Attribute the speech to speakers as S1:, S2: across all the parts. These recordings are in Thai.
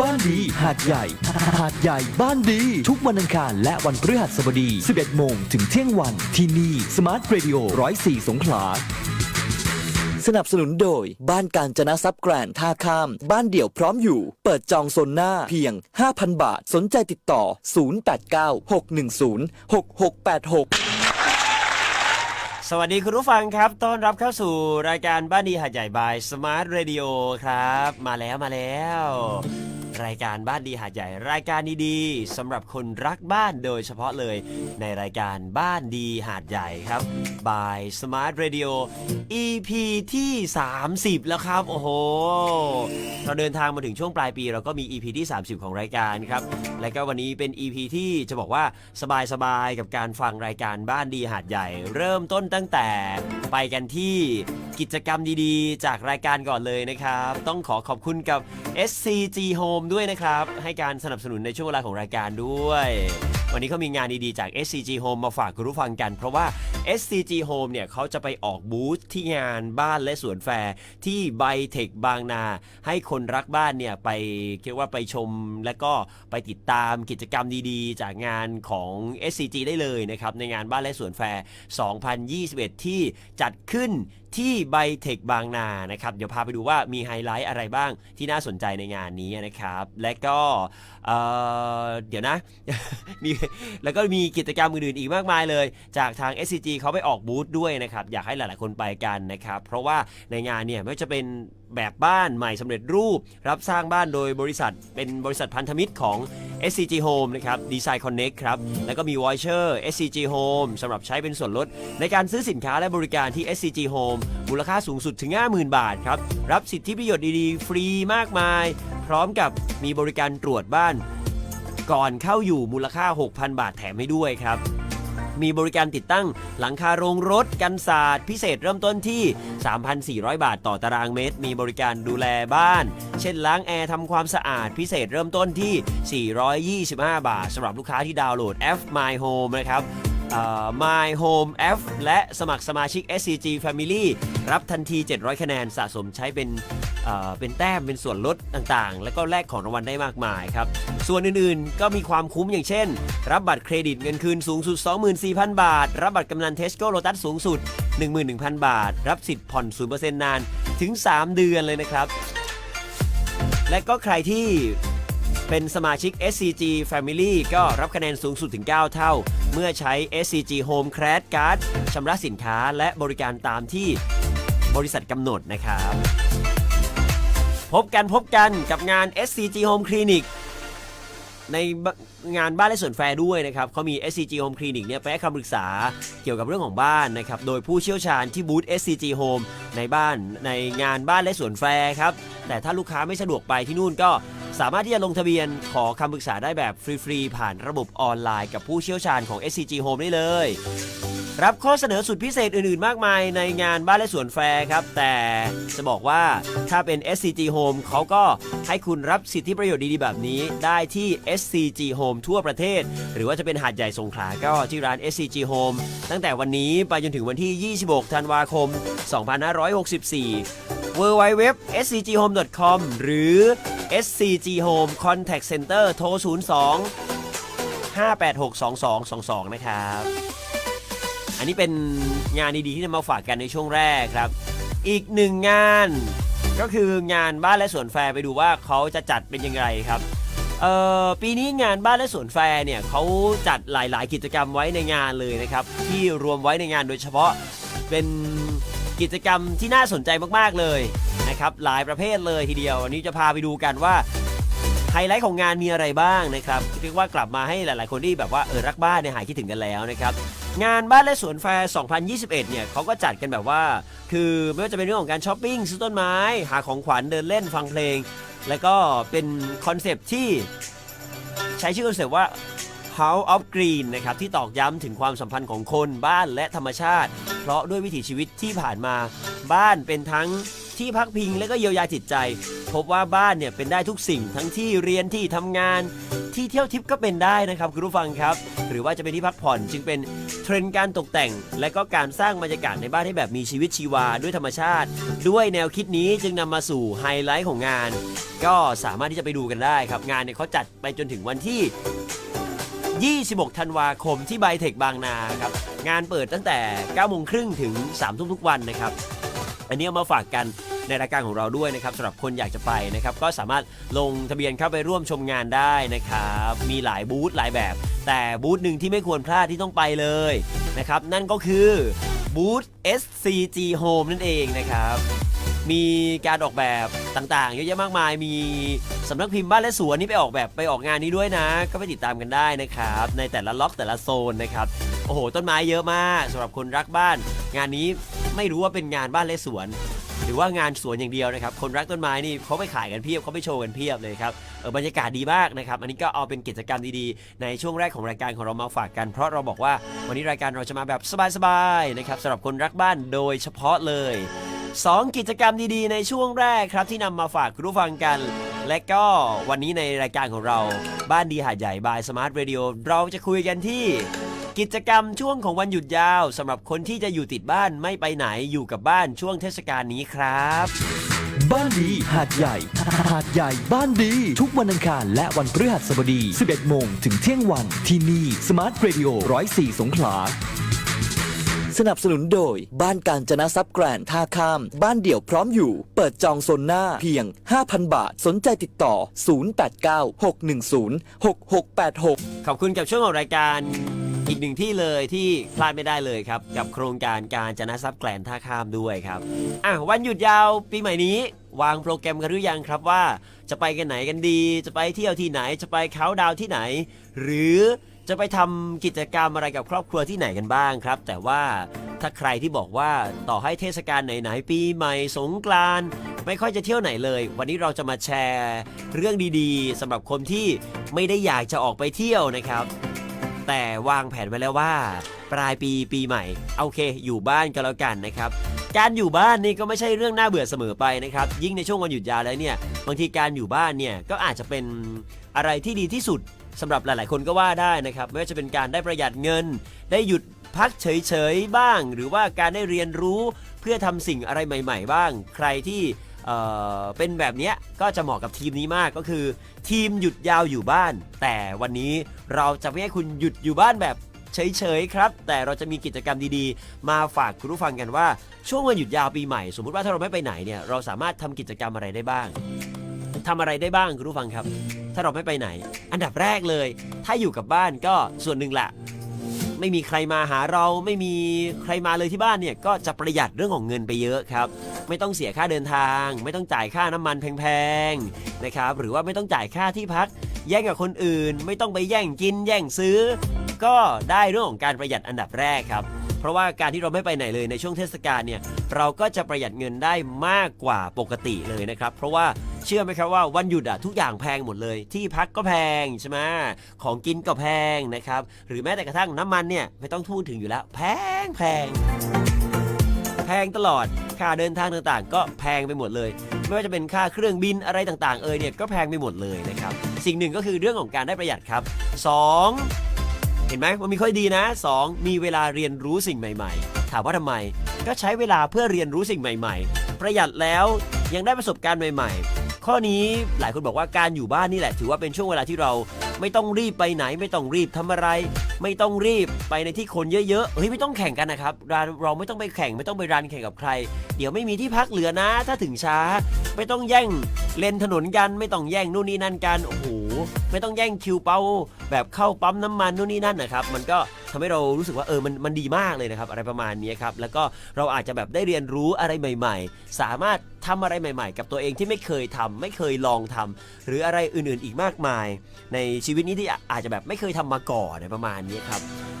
S1: บ้านดีหาดใหญ่หาดใหญ่บ้านดี ทุกวันอังคารและวันพฤหัสบดี 11 โมงถึงเที่ยงวัน ที่นี่สมาร์ทเรดิโอ104สงขลาสนับสนุนโดย บ้านการจนะซับแกรนท่าข้าม บ้านเดี่ยวพร้อมอยู่ เปิดจองโซนหน้าเพียง 5,000 บาท สนใจติดต่อ 089 610 6686
S2: สวัสดีคุณผู้ฟังครับ ต้อนรับเข้าสู่รายการบ้านดีหาดใหญ่บายสมาร์ทเรดิโอครับ มาแล้วมาแล้ว รายการบ้านดีหาดใหญ่รายการดีๆสำหรับคนรักบ้านโดยเฉพาะเลยในรายการบ้านดีหาดใหญ่ครับบายสมาร์ทเรดิโอ EP ที่ 30 แล้วครับ โอ้โห เราเดินทางมาถึงช่วงปลายปี เราก็มี EP ที่ 30 ของรายการครับ และก็วันนี้เป็น EP ที่จะบอกว่าสบายๆกับการฟังรายการบ้านดีหาดใหญ่ เริ่มต้นตั้งแต่ไปกันที่กิจกรรมดีๆ จากรายการก่อนเลยนะครับ ต้องขอขอบคุณกับ SCG Home ด้วยนะครับ ให้การสนับสนุนในช่วงเวลาของรายการด้วย วันนี้เขามีงานดีๆ จาก SCG Home มาฝากคุณผู้ฟังกัน เพราะว่า SCG Home เนี่ยเขาจะไปออกบูธที่งานบ้านและสวนแฟร์ที่ไบเทคบางนา ให้คนรักบ้านเนี่ยไปเรียกว่าไปชมและก็ไปติดตามกิจกรรมดีๆ จากงานของ SCG ได้เลยนะครับในงานบ้านและสวนแฟร์ 2021 ที่จัดขึ้นที่ไบเทคบางนานะครับ เดี๋ยวพาไปดูว่ามีไฮไลท์อะไรบ้างที่น่าสนใจในงานนี้นะครับ และก็เเดี๋ยวนะมีแล้วก็มีกิจกรรมอื่นๆอีกมากมายเลย จากทาง SCG เขาไปออกบูธด้วยนะครับ อยากให้หลายๆคนไปกันนะครับ เพราะว่าในงานเนี่ยไม่ว่าจะเป็นแบบบ้านใหม่สำเร็จรูป รับสร้างบ้านโดยบริษัทเป็นบริษัทพันธมิตรของ SCG Home นะครับ Design Connect ครับ แล้วก็มี Voucher SCG Home สำหรับใช้เป็นส่วนลด ในการซื้อสินค้าและบริการที่ SCG Home มูลค่าสูงสุดถึง 50,000 บาทครับ รับสิทธิประโยชน์ดีๆ ฟรีมากมาย พร้อมกับมีบริการตรวจบ้าน ก่อนเข้าอยู่มูลค่า 6,000 บาทแถมให้ด้วยครับ มีบริการติดตั้งหลังคาโรงรถกันศาสตร์พิเศษเริ่มต้นที่ 3,400 บาทต่อตารางเมตร มีบริการดูแลบ้าน เช่นล้างแอร์ทำความสะอาดพิเศษเริ่มต้นที่ 425 บาทสำหรับลูกค้าที่ดาวน์โหลด F My Home นะครับ My Home F และสมัครสมาชิก SCG Family รับทันที 700 คะแนนสะสมใช้เป็นเอ่อเป็นแต้มเป็นส่วนลดต่างๆ แล้วก็แลกของรางวัลได้มากมายครับ ส่วนอื่นๆ ก็มีความคุ้มอย่างเช่น รับบัตรเครดิตเงินคืนสูงสุด 24,000 บาท รับบัตรกำนันเทสโก้โลตัสสูงสุด 11,000 บาท รับสิทธิ์ผ่อน 0%นานถึง 3 เดือนเลยนะครับ และก็ใครที่ เป็นสมาชิก SCG Family ก็รับคะแนนสูงสุดถึง 9 เท่า เมื่อใช้ SCG Home Credit Card ชำระสินค้าและบริการตามที่บริษัทกำหนดนะครับ พบกันพบกันกับงาน SCG Home Clinic ในงานบ้านและสวนแฟร์ด้วยนะครับเขามี SCG Home Clinic เนี่ยไปให้คำปรึกษาเกี่ยวกับเรื่องของบ้านนะครับ โดยผู้เชี่ยวชาญที่บูธ SCG Home ในบ้านในงานบ้านและสวนแฟร์ครับ แต่ถ้าลูกค้าไม่สะดวกไปที่นู่นก็ สามารถที่จะลงทะเบียนขอคำปรึกษาได้แบบฟรีๆ ผ่านระบบออนไลน์กับผู้เชี่ยวชาญของ SCG Home ได้เลย รับข้อเสนอสุดพิเศษอื่นๆ มากมายในงานบ้านและสวนแฟร์ครับ แต่จะบอกว่าถ้าเป็น SCG Home เขาก็ให้คุณรับสิทธิประโยชน์ดีๆ แบบนี้ได้ที่ SCG Home ทั่วประเทศ หรือว่าจะเป็นหาดใหญ่สงขลาก็ที่ร้าน SCG Home ตั้งแต่วันนี้ไปจนถึงวันที่ 26 ธันวาคม 2564 w w w s c g h o m e c o m หรือ SCG Home Contact Center โทร 02 586 2222 นะครับ อันนี้เป็นงานดีๆที่นำมาฝากกันในช่วงแรกครับ อีกหนึ่งงานก็คืองานบ้านและสวนแฟร์ไปดูว่าเขาจะจัดเป็นยังไงครับเอ่อปีนี้งานบ้านและสวนแฟร์เนี่ยเขาจัดหลาย ๆ กิจกรรมไว้ในงานเลยนะครับ ที่รวมไว้ในงานโดยเฉพาะเป็นกิจกรรมที่น่าสนใจมาก ๆ เลย นะครับหลายประเภทเลยทีเดียว วันนี้จะพาไปดูกันว่าไฮไลท์ของงานมีอะไรบ้างนะครับเรียกว่ากลับมาให้หลาย ๆ คนที่แบบว่าเออรักบ้านเนี่ยหายคิดถึงกันแล้วนะครับงานบ้านและสวนแฟร์ 2021 เนี่ยเขาก็จัดกันแบบว่า คือไม่ว่าจะเป็นเรื่องของการช้อปปิ้งซื้อต้นไม้ หาของขวัญเดินเล่นฟังเพลง แล้วก็เป็นคอนเซปที่ใช้ชื่อคอนเซปว่า House of Green นะครับที่ตอกย้ำถึงความสัมพันธ์ของคนบ้านและธรรมชาติ เพราะด้วยวิถีชีวิตที่ผ่านมาบ้านเป็นทั้ง ที่พักพิงและก็เยียวยาจิตใจ พบว่าบ้านเนี่ยเป็นได้ทุกสิ่งทั้งที่เรียนที่ทำงาน ที่เที่ยวทิพย์ก็เป็นได้นะครับคุณผู้ฟังครับ หรือว่าจะเป็นที่พักผ่อนจึงเป็นเทรนด์การตกแต่ง และก็การสร้างบรรยากาศในบ้านให้แบบมีชีวิตชีวาด้วยธรรมชาติ ด้วยแนวคิดนี้จึงนำมาสู่ไฮไลท์ของงาน ก็สามารถที่จะไปดูกันได้ครับงานเนี่ยเขาจัดไปจนถึงวันที่26 ธันวาคมที่ไบเทคบางนาครับ งานเปิดตั้งแต่ 9 โมงครึ่งถึง 3 ทุ่มทุกวันนะครับ อันนี้ามาฝากกันในรายการของเราด้วยนะครับสำหรับคนอยากจะไปนะครับ ก็สามารถลงทะเบียนเข้าไปร่วมชมงานได้นะครับ มีหลายบูธหลายแบบ แต่บูธหนึ่งที่ไม่ควรพลาดที่ต้องไปเลยนะครับ นั่นก็คือบูธ SCG Home นั่นเองนะครับ มีการออกแบบต่างๆ เยอะแยะมากมาย มีสำนักพิมพ์บ้านและสวนนี่ไปออกแบบไปออกงานนี้ด้วยนะ ก็ไปติดตามกันได้นะครับ ในแต่ละล็อกแต่ละโซนนะครับ โอ้โห ต้นไม้เยอะมากสำหรับคนรักบ้าน งานนี้ ไม่รู้ว่าเป็นงานบ้านและสวน หรือว่างานสวนอย่างเดียวนะครับ คนรักต้นไม้นี่เขาไปขายกันเพียบเขาไปโชว์กันเพียบเลยครับเออบรรยากาศดีมากนะครับ อันนี้ก็เอาเป็นกิจกรรมดีๆ ในช่วงแรกของรายการของเรามาฝากกัน เพราะเราบอกว่าวันนี้รายการเราจะมาแบบสบายๆนะครับสำหรับคนรักบ้านโดยเฉพาะเลย 2 กิจกรรมดีๆ ในช่วงแรกครับที่นำมาฝากคุณผู้ฟังกัน และก็วันนี้ในรายการของเราบ้านดีหาดใหญ่บายสมาร์ทเรดิโอเราจะคุยกันที่ กิจกรรมช่วงของวันหยุดยาวสำหรับคนที่จะอยู่ติดบ้านไม่ไปไหนอยู่กับบ้านช่วงเทศกาลนี้ครับ
S1: บ้านดีหาดใหญ่ หาดใหญ่บ้านดี ทุกวันอังคารและวันพฤหัสบดี 11 โมงถึงเที่ยงวันที่นี่สมาร์ทเรดิโอ104 สงขลา สนับสนุนโดย บ้านการจนะซับแกรนท่าข้าม บ้านเดี่ยวพร้อมอยู่ เปิดจองโซนหน้าเพียง 5,000 บาท สนใจติดต่อ 089-610-6686
S2: ขอบคุณกับช่วงของรายการ อีกหนึ่งที่เลยที่พลาดไม่ได้เลยครับ กับโครงการการจนะทรัพย์แกลนท่าข้ามด้วยครับอะวันหยุดยาวปีใหม่นี้ วางโปรแกรมกันหรือยังครับว่า จะไปกันไหนกันดี จะไปเที่ยวที่ไหนจะไปเขาดาวที่ไหน หรือจะไปทำกิจกรรมอะไรกับครอบครัวที่ไหนกันบ้างครับ แต่ว่าถ้าใครที่บอกว่าต่อให้เทศกาลไหนๆปีใหม่สงกรานต์ไม่ค่อยจะเที่ยวไหนเลย วันนี้เราจะมาแชร์ เรื่องดีๆสำหรับคนที่ไม่ได้อยากจะออกไปเที่ยวนะครับ แต่วางแผนไว้แล้วว่า ปลายปีปีใหม่โอเค อยู่บ้านก็แล้วกันนะครับ การอยู่บ้านนี่ก็ไม่ใช่เรื่องน่าเบื่อเสมอไปนะครับ ยิ่งในช่วงวันหยุดยาวแล้วเนี่ยบางทีการอยู่บ้านเนี่ยก็อาจจะเป็นอะไรที่ดีที่สุดสำหรับหลายๆ คนก็ว่าได้นะครับไม่ว่าจะเป็นการได้ประหยัดเงิน ได้หยุดพักเฉยๆบ้าง หรือว่าการได้เรียนรู้เพื่อทำสิ่งอะไรใหม่ ๆ บ้าง ใครที่ เอ่อเป็นแบบนี้ก็จะเหมาะกับทีมนี้มากก็คือ ทีมหยุดยาวอยู่บ้าน แต่วันนี้เราจะไม่ให้คุณหยุดอยู่บ้านแบบเฉยๆครับ แต่เราจะมีกิจกรรมดีๆ มาฝากคุณผู้ฟังกันว่า ช่วงวันหยุดยาวปีใหม่ สมมุติว่าถ้าเราไม่ไปไหนเนี่ยเราสามารถทำกิจกรรมอะไรได้บ้างทำอะไรได้บ้างคุณผู้ฟังครับ ถ้าเราไม่ไปไหน อันดับแรกเลย ถ้าอยู่กับบ้านก็ส่วนหนึ่งแหละ ไม่มีใครมาหาเราไม่มีใครมาเลยที่บ้านเนี่ยก็จะประหยัดเรื่องของเงินไปเยอะครับ ไม่ต้องเสียค่าเดินทาง ไม่ต้องจ่ายค่าน้ำมันแพงๆนะครับหรือว่าไม่ต้องจ่ายค่าที่พัก แย่งกับคนอื่น ไม่ต้องไปแย่งกินแย่งซื้อ ก็ได้เรื่องของการประหยัดอันดับแรกครับ เพราะว่าการที่เราไม่ไปไหนเลยในช่วงเทศกาลเนี่ยเราก็จะประหยัดเงินได้มากกว่าปกติเลยนะครับ เพราะว่าเชื่อไหมครับว่าวันหยุดอะทุกอย่างแพงหมดเลย ที่พักก็แพงใช่ไหมของกินก็แพงนะครับหรือแม้แต่กระทั่งน้ำมันเนี่ยไม่ต้องพูดถึงอยู่แล้ว แพงแพงแพงตลอดค่าเดินทางต่างๆ ก็แพงไปหมดเลย ไม่ว่าจะเป็นค่าเครื่องบินอะไรต่างๆ เอยเนี่ยก็แพงไปหมดเลยนะครับ สิ่งหนึ่งก็คือเรื่องของการได้ประหยัดครับ 2 เห็นไหมมันมีข้อดีนะ 2 มีเวลาเรียนรู้สิ่งใหม่ ๆ ถามว่าทำไม ก็ใช้เวลาเพื่อเรียนรู้สิ่งใหม่ ๆ ประหยัดแล้วยังได้ประสบการณ์ใหม่ ๆ ข้อนี้หลายคนบอกว่าการอยู่บ้านนี่แหละ ถือว่าเป็นช่วงเวลาที่เราไม่ต้องรีบไปไหน ไม่ต้องรีบทำอะไร ไม่ต้องรีบไปในที่คนเยอะๆเฮ้ยไม่ต้องแข่งกันนะครับเราเราไม่ต้องไปแข่งไม่ต้องไปรันแข่งกับใคร เดี๋ยวไม่มีที่พักเหลือนะ ถ้าถึงช้า ไม่ต้องแย่งเลนถนนกันไม่ต้องแย่งนู่นนี่นั่นกันโอ้โห ไม่ต้องแย่งคิวเป้าแบบเข้าปั๊มน้ำมันนู่นนี่นั่นนะครับ มันก็ทำให้เรารู้สึกว่าเออมันมันดีมากเลยนะครับ อะไรประมาณนี้ครับ แล้วก็เราอาจจะแบบได้เรียนรู้อะไรใหม่ ๆ สามารถทำอะไรใหม่ ๆ กับตัวเองที่ไม่เคยทำไม่เคยลองทำหรืออะไรอื่นๆอีกมากมาย ในชีวิตนี้ที่อาจจะแบบไม่เคยทำมาก่อนประมาณนี้ครับ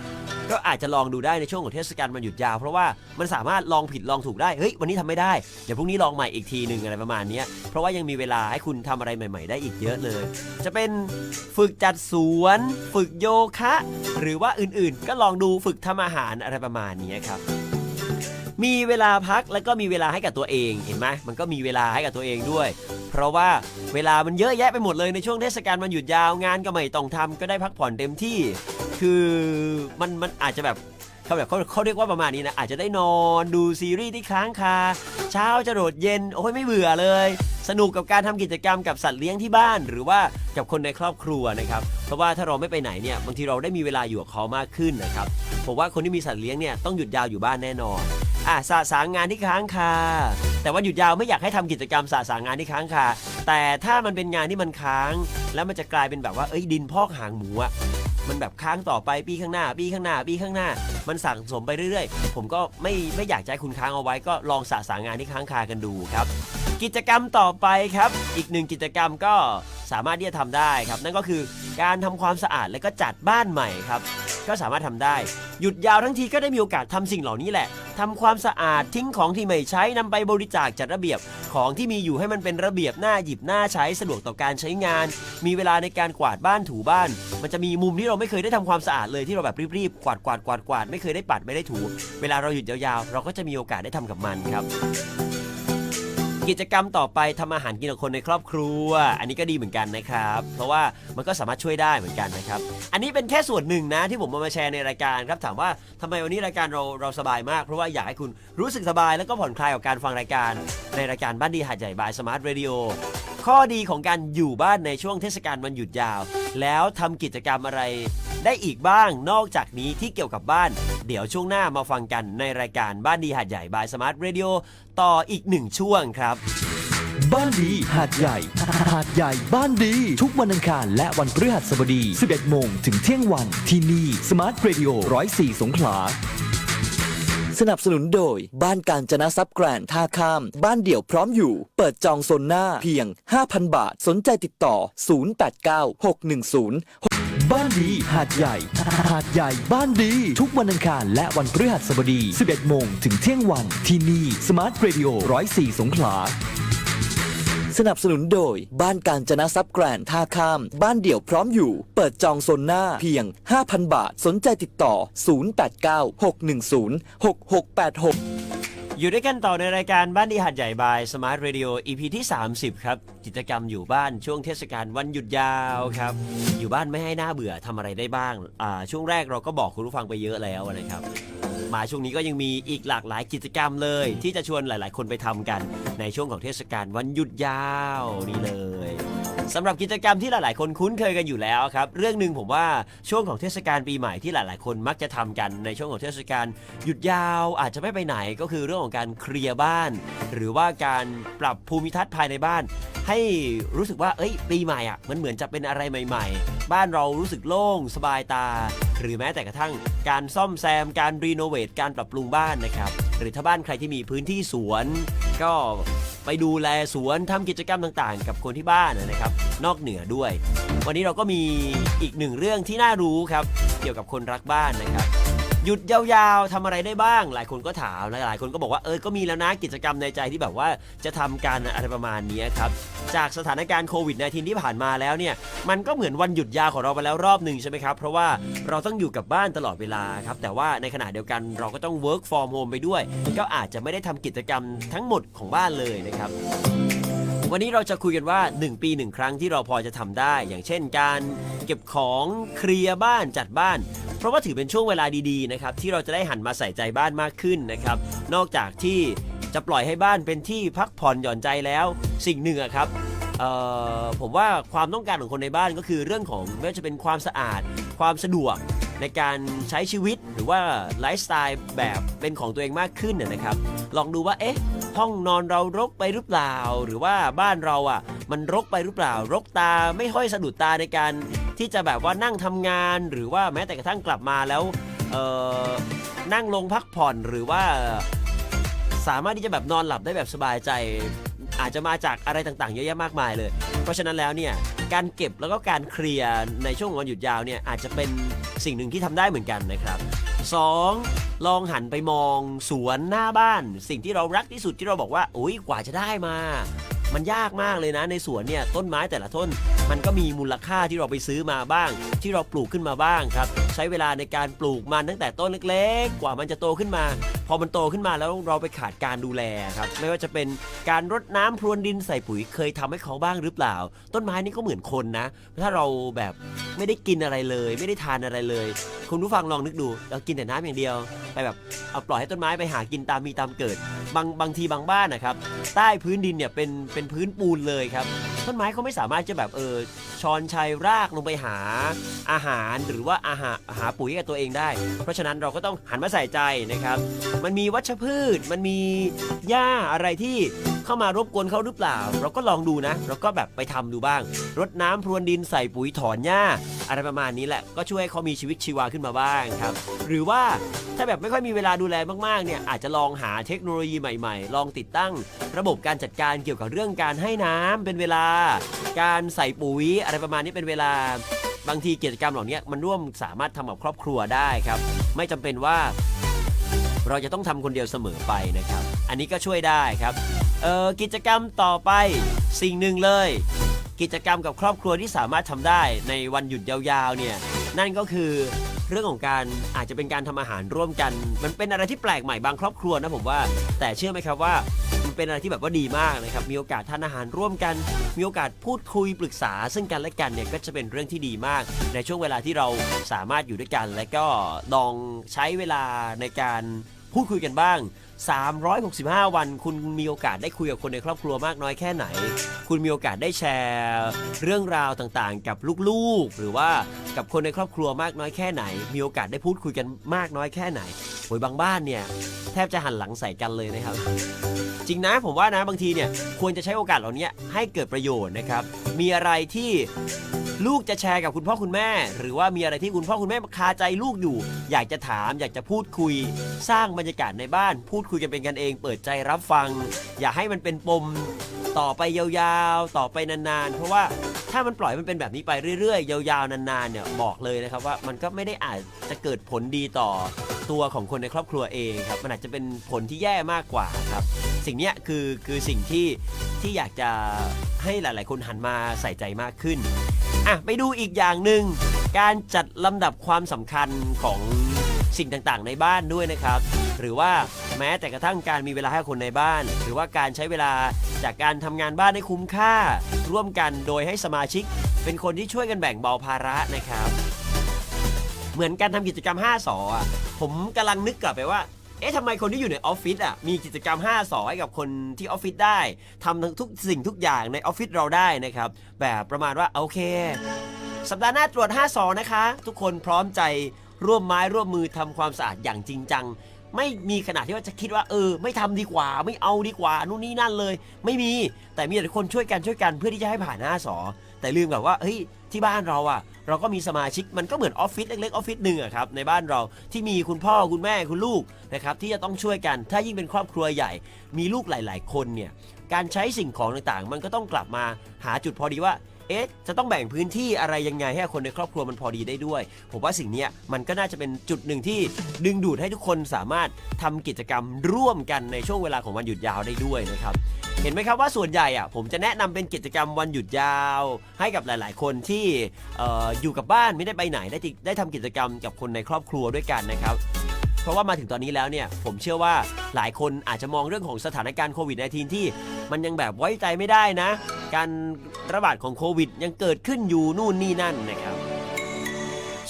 S2: ก็อาจจะลองดูได้ในช่วงของเทศกาลวันหยุดยาว เพราะว่ามันสามารถลองผิดลองถูกได้ เฮ้ย วันนี้ทำไม่ได้ เดี๋ยวพรุ่งนี้ลองใหม่อีกทีหนึ่งอะไรประมาณนี้ เพราะว่ายังมีเวลาให้คุณทำอะไรใหม่ ๆ ได้อีกเยอะเลย จะเป็นฝึกจัดสวน ฝึกโยคะ หรือว่าอื่นๆ ก็ลองดูฝึกทำอาหารอะไรประมาณนี้ครับมีเวลาพักแล้วก็มีเวลาให้กับตัวเองเห็นไหมมันก็มีเวลาให้กับตัวเองด้วย เพราะว่าเวลามันเยอะแยะไปหมดเลยในช่วงเทศกาลวันหยุดยาวงานก็ไม่ต้องทำก็ได้พักผ่อนเต็มที่ คือมันมันอาจจะแบบเขาแบบเขาเขาเรียกว่าประมาณนี้นะ อาจจะได้นอนดูซีรีส์ที่ค้างคา เช้าจะโดดเย็น โอ้ยไม่เบื่อเลย สนุกกับการทำกิจกรรมกับสัตว์เลี้ยงที่บ้าน หรือว่ากับคนในครอบครัวนะครับ เพราะว่าถ้าเราไม่ไปไหนเนี่ยบางทีเราได้มีเวลาอยู่กับเขามากขึ้นนะครับผมว่าคนที่มีสัตว์เลี้ยงเนี่ยต้องหยุดยาวอยู่บ้านแน่นอนอะสะสางงานที่ค้างคา แต่ว่าหยุดยาวไม่อยากให้ทำกิจกรรมสะสางงานที่ค้างคา แต่ถ้ามันเป็นงานที่มันค้าง แล้วมันจะกลายเป็นแบบว่าเอ้ยดินพอกหางหมูอะ มันแบบค้างต่อไปปีข้างหน้า ปีข้างหน้า ปีข้างหน้า มันสั่งสมไปเรื่อยๆ ผมก็ไม่ไม่อยากใจคุณค้างเอาไว้ ก็ลองสะสางงานที่ค้างคากันดูครับ กิจกรรมต่อไปครับ อีกหนึ่งกิจกรรมก็สามารถที่จะทำได้ครับ นั่นก็คือการทำความสะอาดและก็จัดบ้านใหม่ครับ ก็สามารถทำได้ หยุดยาวทั้งทีก็ได้มีโอกาสทำสิ่งเหล่านี้แหละทำความสะอาดทิ้งของที่ไม่ใช้นำไปบริจาคจัดระเบียบ ของที่มีอยู่ให้มันเป็นระเบียบหน้าหยิบหน้าใช้สะดวกต่อการใช้งาน มีเวลาในการกวาดบ้านถูบ้าน มันจะมีมุมที่เราไม่เคยได้ทำความสะอาดเลยที่เราแบบรีบๆกวาดกวาดกวาดกวาดไม่เคยได้ปัดไม่ได้ถู เวลาเราหยุดยาวๆ เราก็จะมีโอกาสได้ทำกับมันครับ กิจกรรมต่อไปทำอาหารกินกับคนในครอบครัว อันนี้ก็ดีเหมือนกันนะครับ เพราะว่ามันก็สามารถช่วยได้เหมือนกันนะครับ อันนี้เป็นแค่ส่วนหนึ่งนะที่ผมเอามาแชร์ในรายการครับ ถามว่าทำไมวันนี้รายการเราเราสบายมาก เพราะว่าอยากให้คุณรู้สึกสบายแล้วก็ผ่อนคลายกับการฟังรายการ ในรายการบ้านดีหาดใหญ่บายสมาร์ทเรดิโอ ข้อดีของการอยู่บ้านในช่วงเทศกาลวันหยุดยาว แล้วทำกิจกรรมอะไรได้อีกบ้างนอกจากนี้ที่เกี่ยวกับบ้าน เดี๋ยวช่วงหน้ามาฟังกันในรายการบ้านดีหาดใหญ่บายสมาร์ทเรดิโอต่ออีกหนึ่งช่วงครับ
S1: บ้านดีหาดใหญ่ หาดใหญ่บ้านดี ทุกวันอังคารและวันพฤหัสบดี 11 โมงถึงเที่ยงวันที่นี่สมาร์ทเรดิโอ104 สงขลาสนับสนุนโดย บ้านการจนะซับแกรนท่าข้าม บ้านเดี่ยวพร้อมอยู่ เปิดจองโซนหน้าเพียง 5,000 บาท สนใจติดต่อ 089 610 บ้านดีหาดใหญ่ หาดใหญ่บ้านดี ทุกวันอังคารและวันพฤหัสบดี 11 โมงถึงเที่ยงวัน ที่นี่สมาร์ทเรดิโอ104 สงขลา สนับสนุนโดย บ้านการจนะซับแกรนท่าข้าม บ้านเดี่ยวพร้อมอยู่ เปิดจองโซนหน้าเพียง 5,000 บาท สนใจติดต่อ 089 610 6686
S2: อยู่ด้วยกันต่อในรายการบ้านดีหัดใหญ่บายสมาร์ทเรดิโอ EP ที่ 30 ครับ กิจกรรมอยู่บ้านช่วงเทศกาลวันหยุดยาวครับ อยู่บ้านไม่ให้หน้าเบื่อทำอะไรได้บ้างอ่าช่วงแรกเราก็บอกคุณผู้ฟังไปเยอะแล้วนะครับ มาช่วงนี้ก็ยังมีอีกหลากหลายกิจกรรมเลย ที่จะชวนหลาย ๆ คนไปทำกัน ในช่วงของเทศกาลวันหยุดยาวนี่เลย สำหรับกิจกรรมที่หลาย ๆ คนคุ้นเคยกันอยู่แล้วครับเรื่องหนึ่งผมว่าช่วงของเทศกาลปีใหม่ที่หลาย ๆ คนมักจะทำกันในช่วงของเทศกาลหยุดยาวอาจจะไม่ไปไหนก็คือเรื่องของการเคลียร์บ้าน หรือว่าการปรับภูมิทัศน์ภายในบ้าน ให้รู้สึกว่าเอ้ย ปีใหม่อะมันเหมือนจะเป็นอะไรใหม่ ๆ บ้านเรารู้สึกโล่งสบายตา หรือแม้แต่กระทั่งการซ่อมแซม การรีโนเวทการปรับปรุงบ้านนะครับหรือถ้าบ้านใครที่มีพื้นที่สวน ก็ ไปดูแลสวนทำกิจกรรมต่างๆ กับคนที่บ้านนะครับ นอกเหนือด้วย วันนี้เราก็มีอีกหนึ่งเรื่องที่น่ารู้ครับ เกี่ยวกับคนรักบ้านนะครับ หยุดยาวๆทำอะไรได้บ้าง หลายคนก็ถามและหลายคนก็บอกว่าเออก็มีแล้วนะกิจกรรมในใจที่แบบว่าจะทำการอะไรประมาณนี้ครับจากสถานการณ์โควิด -19 ที่ผ่านมาแล้วเนี่ยมันก็เหมือนวันหยุดยาวของเราไปแล้วรอบหนึ่งใช่ไหมครับ เพราะว่าเราต้องอยู่กับบ้านตลอดเวลาครับแต่ว่าในขณะเดียวกันเราก็ต้อง work from home ไปด้วย ก็อาจจะไม่ได้ทำกิจกรรมทั้งหมดของบ้านเลยนะครับ วันนี้เราจะคุยกันว่า 1 ปี 1 ครั้งที่เราพอจะทำได้ อย่างเช่นการเก็บของเคลียร์บ้านจัดบ้าน เพราะว่าถือเป็นช่วงเวลาดีๆนะครับที่เราจะได้หันมาใส่ใจบ้านมากขึ้นนะครับนอกจากที่จะปล่อยให้บ้านเป็นที่พักผ่อนหย่อนใจแล้ว สิ่งหนึ่งครับผมว่าความต้องการของคนในบ้านก็คือเรื่องของไม่ว่าจะเป็นความสะอาด ความสะดวก ในการใช้ชีวิตหรือว่าไลฟ์สไตล์แบบเป็นของตัวเองมากขึ้นนะนะครับ ลองดูว่าเอ๊ะห้องนอนเรารกไปหรือเปล่า หรือว่าบ้านเราอะ มันรกไปหรือเปล่า รกตาไม่ค่อยสะดุดตาในการที่จะแบบว่านั่งทำงาน หรือว่าแม้แต่กระทั่งกลับมาแล้วนั่งลงพักผ่อนหรือว่าสามารถที่จะแบบนอนหลับได้แบบสบายใจ อาจจะมาจากอะไรต่างๆ เยอะแยะมากมายเลย เพราะฉะนั้นแล้วเนี่ยการเก็บแล้วก็การเคลียร์ในช่วงวันหยุดยาวเนี่ยอาจจะเป็น สิ่งหนึ่งที่ทำได้เหมือนกันนะครับ 2. ลองหันไปมองสวนหน้าบ้าน สิ่งที่เรารักที่สุดที่เราบอกว่าอุ้ยกว่าจะได้มา มันยากมากเลยนะในสวนเนี่ยต้นไม้แต่ละต้นมันก็มีมูลค่าที่เราไปซื้อมาบ้าง ที่เราปลูกขึ้นมาบ้างครับ ใช้เวลาในการปลูกมันตั้งแต่ต้นเล็กๆ กว่ามันจะโตขึ้นมา พอมันโตขึ้นมาแล้วเราไปขาดการดูแลครับไม่ว่าจะเป็นการรดน้ำพรวนดินใส่ปุ๋ยเคยทำให้เขาบ้างหรือเปล่า ต้นไม้นี่ก็เหมือนคนนะ ถ้าเราแบบไม่ได้กินอะไรเลย ไม่ได้ทานอะไรเลย คุณผู้ฟังลองนึกดูเรากินแต่น้ำอย่างเดียวไปแบบเอาปล่อยให้ต้นไม้ไปหากินตามมีตามเกิด บางบางทีบางบ้านนะครับ ใต้พื้นดินเนี่ยเป็นเป็นพื้นปูนเลยครับ ต้นไม้เขาไม่สามารถจะแบบเออชอนชัยรากลงไปหาอาหารหรือว่าอาหารหาปุ๋ยให้กับตัวเองได้ เพราะฉะนั้นเราก็ต้องหันมาใส่ใจนะครับ มันมีวัชพืช มันมีหญ้าอะไรที่เข้ามารบกวนเขาหรือเปล่า เราก็ลองดูนะ เราก็แบบไปทำดูบ้าง รดน้ำพรวนดินใส่ปุ๋ยถอนหญ้า อะไรประมาณนี้แหละ ก็ช่วยให้เขามีชีวิตชีวาขึ้นมาบ้างครับ หรือว่าถ้าแบบไม่ค่อยมีเวลาดูแลมากๆเนี่ยอาจจะลองหาเทคโนโลยีใหม่ๆ ลองติดตั้ง ระบบการจัดการเกี่ยวกับเรื่องการให้น้ำเป็นเวลา การใส่ปุ๋ยอะไรประมาณนี้เป็นเวลา บางทีกิจกรรมเหล่านี้มันร่วมสามารถทำกับครอบครัวได้ครับ ไม่จำเป็นว่า เราจะต้องทำคนเดียวเสมอไปนะครับ อันนี้ก็ช่วยได้ครับเออกิจกรรมต่อไปสิ่งหนึ่งเลย กิจกรรมกับครอบครัวที่สามารถทำได้ในวันหยุดยาวๆเนี่ยนั่นก็คือเรื่องของการอาจจะเป็นการทำอาหารร่วมกัน มันเป็นอะไรที่แปลกใหม่บางครอบครัวนะผมว่า แต่เชื่อไหมครับว่า เป็นอะไรที่แบบว่าดีมากนะครับ มีโอกาสทานอาหารร่วมกัน มีโอกาสพูดคุยปรึกษา ซึ่งกันและกันเนี่ยก็จะเป็นเรื่องที่ดีมาก ในช่วงเวลาที่เราสามารถอยู่ด้วยกัน และก็ลองใช้เวลาในการพูดคุยกันบ้าง 365 วันคุณมีโอกาสได้คุยกับคนในครอบครัวมากน้อยแค่ไหน คุณมีโอกาสได้แชร์เรื่องราวต่างๆ กับลูกๆ หรือว่ากับคนในครอบครัวมากน้อยแค่ไหน มีโอกาสได้พูดคุยกันมากน้อยแค่ไหนโอยบางบ้านเนี่ยแทบจะหันหลังใส่กันเลยนะครับ จริงนะผมว่านะบางทีเนี่ยควรจะใช้โอกาสเหล่านี้ให้เกิดประโยชน์นะครับ มีอะไรที่ ลูกจะแชร์กับคุณพ่อคุณแม่ หรือว่ามีอะไรที่คุณพ่อคุณแม่คาใจลูกอยู่ อยากจะถามอยากจะพูดคุย สร้างบรรยากาศในบ้าน พูดคุยกันเป็นกันเอง เปิดใจรับฟัง อย่าให้มันเป็นปมต่อไปยาวๆ ต่อไปนานๆ เพราะว่าถ้ามันปล่อยมันเป็นแบบนี้ไปเรื่อยๆ ยาวๆ นานๆ เนี่ยบอกเลยนะครับว่ามันก็ไม่ได้อาจจะเกิดผลดีต่อตัวของคนในครอบครัวเองครับ มันอาจจะเป็นผลที่แย่มากกว่าครับ สิ่งนี้คือคือสิ่งที่ที่อยากจะให้หลายๆ คนหันมาใส่ใจมากขึ้น อะไปดูอีกอย่างหนึ่งการจัดลำดับความสำคัญของสิ่งต่างๆ ในบ้านด้วยนะครับ หรือว่าแม้แต่กระทั่งการมีเวลาให้คนในบ้าน หรือว่าการใช้เวลาจากการทำงานบ้านให้คุ้มค่า ร่วมกันโดยให้สมาชิก เป็นคนที่ช่วยกันแบ่งเบาภาระนะครับ เหมือนการทำกิจกรรม 5สอะผมกำลังนึกกลับไปว่า เอ๊ะทำไมคนที่อยู่ในออฟฟิศอะมีกิจกรรม 5 สอให้กับคนที่ออฟฟิศได้ทำทั้งทุกสิ่งทุกอย่างในออฟฟิศเราได้นะครับ แบบประมาณว่าโอเค สัปดาห์หน้าตรวจ 5 สอนะคะ ทุกคนพร้อมใจร่วมไม้ร่วมมือทำความสะอาดอย่างจริงจัง ไม่มีขนาดที่ว่าจะคิดว่าเออ ไม่ทำดีกว่าไม่เอาดีกว่านู่นนี่นั่นเลย ไม่มีแต่มีแต่คนช่วยกันช่วยกันเพื่อที่จะให้ผ่าน 5 สอ แต่ลืมแบบว่าเฮ้ยที่บ้านเราอะ เราก็มีสมาชิกมันก็เหมือนออฟฟิศเล็กๆออฟฟิศหนึ่งอะครับในบ้านเราที่มีคุณพ่อคุณแม่คุณลูกนะครับที่จะต้องช่วยกันถ้ายิ่งเป็นครอบครัวใหญ่ มีลูกหลาย ๆ คนเนี่ยการใช้สิ่งของต่างๆ มันก็ต้องกลับมาหาจุดพอดีว่า เอ๊ะจะต้องแบ่งพื้นที่อะไรยังไงให้คนในครอบครัวมันพอดีได้ด้วย ผมว่าสิ่งนี้มันก็น่าจะเป็นจุดหนึ่งที่ดึงดูดให้ทุกคนสามารถทำกิจกรรมร่วมกันในช่วงเวลาของวันหยุดยาวได้ด้วยนะครับเห็นไหมครับว่าส่วนใหญ่อะผมจะแนะนำเป็นกิจกรรมวันหยุดยาว ให้กับหลาย ๆ คนที่อออยู่กับบ้านไม่ได้ไปไหนได้ติได้ทำกิจกรรมกับคนในครอบครัวด้วยกันนะครับเพราะว่ามาถึงตอนนี้แล้วเนี่ยผมเชื่อว่าหลายคนอาจจะมองเรื่องของสถานการณ์โควิด -19 ที่มันยังแบบไว้ใจไม่ได้นะ การระบาดของโควิด ยังเกิดขึ้นอยู่นู่นนี่นั่นนะครับ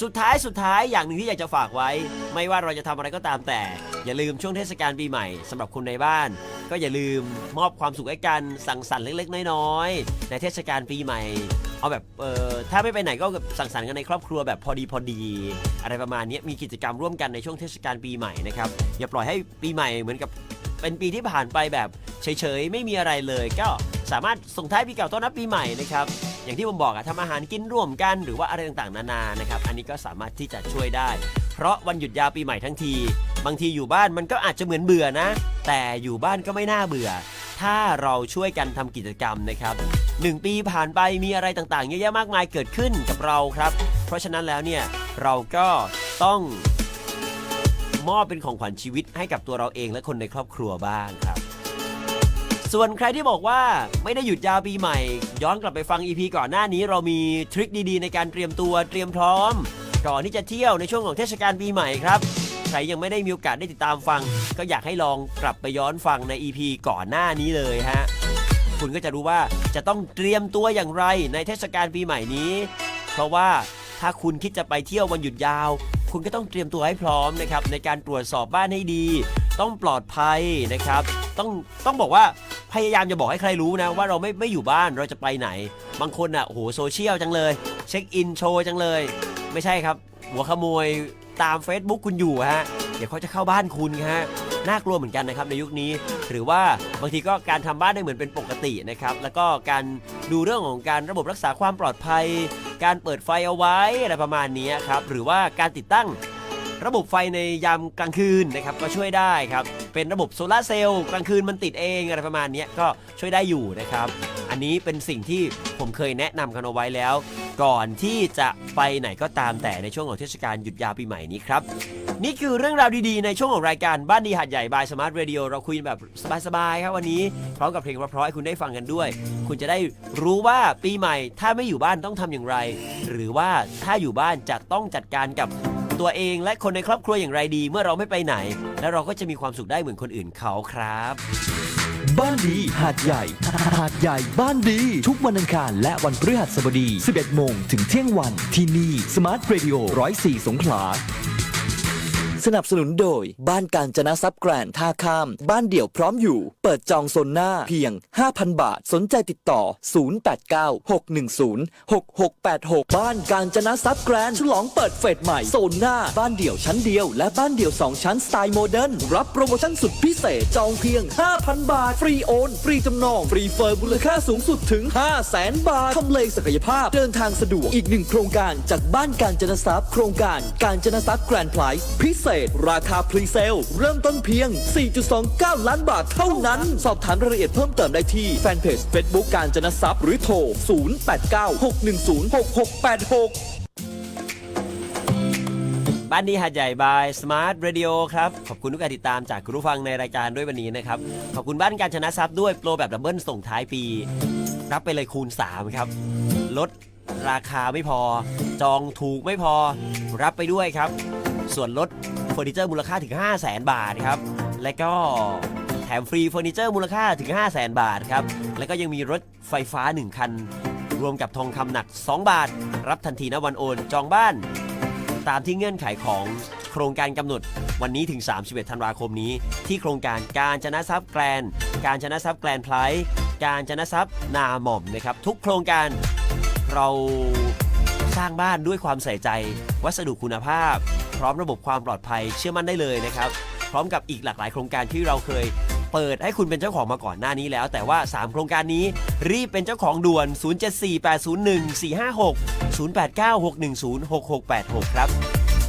S2: สุดท้ายสุดท้ายอย่างหนึ่งที่อยากจะฝากไว้ ไม่ว่าเราจะทำอะไรก็ตามแต่ อย่าลืมช่วงเทศกาลปีใหม่สำหรับคนในบ้าน ก็อย่าลืมมอบความสุขให้กันสังสรรค์เล็กๆ น้อยๆในเทศกาลปีใหม่เอาแบบเออถ้าไม่ไปไหนก็สังสรรค์กันในครอบครัวแบบพอดีพอดี อะไรประมาณนี้มีกิจกรรมร่วมกันในช่วงเทศกาลปีใหม่นะครับอย่าปล่อยให้ปีใหม่เหมือนกับ เป็นปีที่ผ่านไปแบบเฉยๆ ไม่มีอะไรเลย ก็สามารถส่งท้ายปีเก่าต้อนรับปีใหม่นะครับ อย่างที่ผมบอกอะทำอาหารกินร่วมกันหรือว่าอะไรต่างๆ นานานะครับ อันนี้ก็สามารถที่จะช่วยได้ เพราะวันหยุดยาวปีใหม่ทั้งที บางทีอยู่บ้านมันก็อาจจะเหมือนเบื่อนะ แต่อยู่บ้านก็ไม่น่าเบื่อ ถ้าเราช่วยกันทำกิจกรรมนะครับหนึ่งปีผ่านไปมีอะไรต่างๆ เยอะแยะมากมายเกิดขึ้นกับเราครับ เพราะฉะนั้นแล้วเนี่ยเราก็ต้อง มอบเป็นของขวัญชีวิตให้กับตัวเราเองและคนในครอบครัวบ้างครับ ส่วนใครที่บอกว่าไม่ได้หยุดยาวปีใหม่ ย้อนกลับไปฟัง EP ก่อนหน้านี้เรามีทริคดีๆ ในการเตรียมตัวเตรียมพร้อม ก่อนที่จะเที่ยวในช่วงของเทศกาลปีใหม่ครับใครยังไม่ได้มีโอกาสได้ติดตามฟัง ก็อยากให้ลองกลับไปย้อนฟังใน EP ก่อนหน้านี้เลยฮะคุณก็จะรู้ว่าจะต้องเตรียมตัวอย่างไรในเทศกาลปีใหม่นี้ เพราะว่าถ้าคุณคิดจะไปเที่ยววันหยุดยาว คุณก็ต้องเตรียมตัวให้พร้อมนะครับในการตรวจสอบบ้านให้ดี ต้องปลอดภัยนะครับ ต้องต้องบอกว่าพยายามจะบอกให้ใครรู้นะว่าเราไม่ไม่อยู่บ้านเราจะไปไหน บางคนอะโอ้โหโซเชียลจังเลย เช็คอินโชว์จังเลย ไม่ใช่ครับ หัวขโมยตาม Facebook คุณอยู่ฮะเดี๋ยวเขาจะเข้าบ้านคุณฮะ น่ากลัวเหมือนกันนะครับในยุคนี้ หรือว่าบางทีก็การทำบ้านได้เหมือนเป็นปกตินะครับแล้วก็การดูเรื่องของการระบบรักษาความปลอดภัย การเปิดไฟเอาไว้อะไรประมาณนี้ครับหรือว่าการติดตั้ง ระบบไฟในยามกลางคืนนะครับก็ช่วยได้ครับ เป็นระบบโซลาร์เซลล์กลางคืนมันติดเองอะไรประมาณนี้ก็ช่วยได้อยู่นะครับ อันนี้เป็นสิ่งที่ผมเคยแนะนำกันเอาไว้แล้ว ก่อนที่จะไปไหนก็ตามแต่ในช่วงของเทศกาลหยุดยาวปีใหม่นี้ครับ นี่คือเรื่องราวดีๆ ในช่วงของรายการบ้านดีหัดใหญ่บายสมาร์ทเรดิโอเราคุยแบบสบายๆครับวันนี้พร้อมกับเพลงเพราะๆให้คุณได้ฟังกันด้วย คุณจะได้รู้ว่าปีใหม่ถ้าไม่อยู่บ้านต้องทำอย่างไร หรือว่าถ้าอยู่บ้านจะต้องจัดการกับ ตัวเองและคนในครอบครัวอย่างไรดีเมื่อเราไม่ไปไหน แล้วเราก็จะมีความสุขได้เหมือนคนอื่นเขาครับ
S1: บ้านดีหาดใหญ่ หาดใหญ่บ้านดี ทุกวันอังคารและวันพฤหัสบดี 11 โมงถึงเที่ยงวันที่นี่สมาร์ทเรดิโอ104 สงขลา สนับสนุนโดย บ้านการจนะซับแกรนท่าข้าม บ้านเดี่ยวพร้อมอยู่ เปิดจองโซนหน้าเพียง 5,000 บาท สนใจติดต่อ 089-610-6686 บ้านการจนะซับแกรนฉลองเปิดเฟสใหม่โซนหน้า บ้านเดี่ยวชั้นเดียว และบ้านเดี่ยว 2 ชั้นสไตล์โมเดิร์นรับโปรโมชั่นสุดพิเศษจองเพียง 5,000 บาท ฟรีโอนฟรีจำนองฟรีเฟอร์มูลค่าสูงสุดถึง 500,000 บาททำเลศักยภาพเดินทางสะดวกอีกหนึ่งโครงการจากบ้านการจนทรัพย์โครงการการจนทรัพย์แกรนพรส์พิเศษราคาพรีเซล เริ่มต้นเพียง 4.29 ล้านบาทเท่านั้น สอบถามรายละเอียดเพิ่มเติมได้ที่แฟนเพจ Facebook การจนทรัพย์หรือโทร 0896106686
S2: บ้านดีหาดใหญ่บาย Smart Radio ครับ ขอบคุณทุกการติดตามจากคุณผู้ฟังในรายการด้วยวันนี้นะครับ ขอบคุณบ้านการชนะทรัพย์ด้วยโปรแบบดับเบิลส่งท้ายปี รับไปเลยคูณ 3 ครับ ลดราคาไม่พอ จองถูกไม่พอ รับไปด้วยครับ ส่วนลด เฟอร์นิเจอร์มูลค่าถึง 5 0 0แสนบาทครับ และก็แถมฟรีเฟอร์นิเจอร์มูลค่าถึง 5 0 0แสนบาทครับ แล้วก็ยังมีรถไฟฟ้า 1 คัน รวมกับทองคำหนัก 2 บาท รับทันทีนะวันโอน จองบ้าน ตามที่เงื่อนไขของโครงการกำหนดวันนี้ถึง 31 ธันวาคมนี้ ที่โครงการการชนะทรัพย์แกรนการชนะทรัพย์แกรนไพรส์การชนะทรัพย์นาหม่อมนะครับ ทุกโครงการเราสร้างบ้านด้วยความใส่ใจ วัสดุคุณภาพ พร้อมระบบความปลอดภัยเชื่อมั่นได้เลยนะครับ พร้อมกับอีกหลากหลายโครงการที่เราเคย เปิดให้คุณเป็นเจ้าของมาก่อนหน้านี้แล้ว แต่ว่า 3 โครงการนี้รีบเป็นเจ้าของด่วน 074801 456 0896106686 ครับ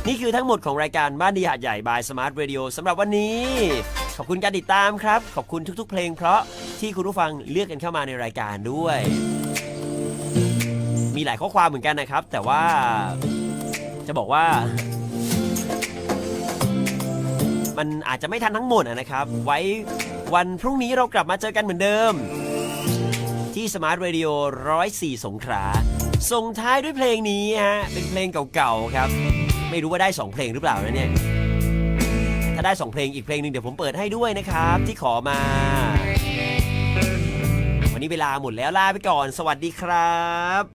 S2: นี่คือทั้งหมดของรายการบ้านดีหาดใหญ่บาย Smart Radio สำหรับวันนี้ ขอบคุณการติดตามครับ ขอบคุณทุกๆ เพลงเพราะที่คุณผู้ฟังเลือกกันเข้ามาในรายการด้วย มีหลายข้อความเหมือนกันนะครับ แต่ว่าจะบอกว่า มันอาจจะไม่ทันทั้งหมดนะครับ ไว้วันพรุ่งนี้เรากลับมาเจอกันเหมือนเดิม ที่ Smart Radio 104 สงขลาส่งท้ายด้วยเพลงนี้ฮะเป็นเพลงเก่าๆครับ ไม่รู้ว่าได้ 2 เพลงหรือเปล่านะเนี่ยถ้าได้ 2 เพลงอีกเพลงหนึ่งเดี๋ยวผมเปิดให้ด้วยนะครับ ที่ขอมา วันนี้เวลาหมดแล้วลาไปก่อน สวัสดีครับ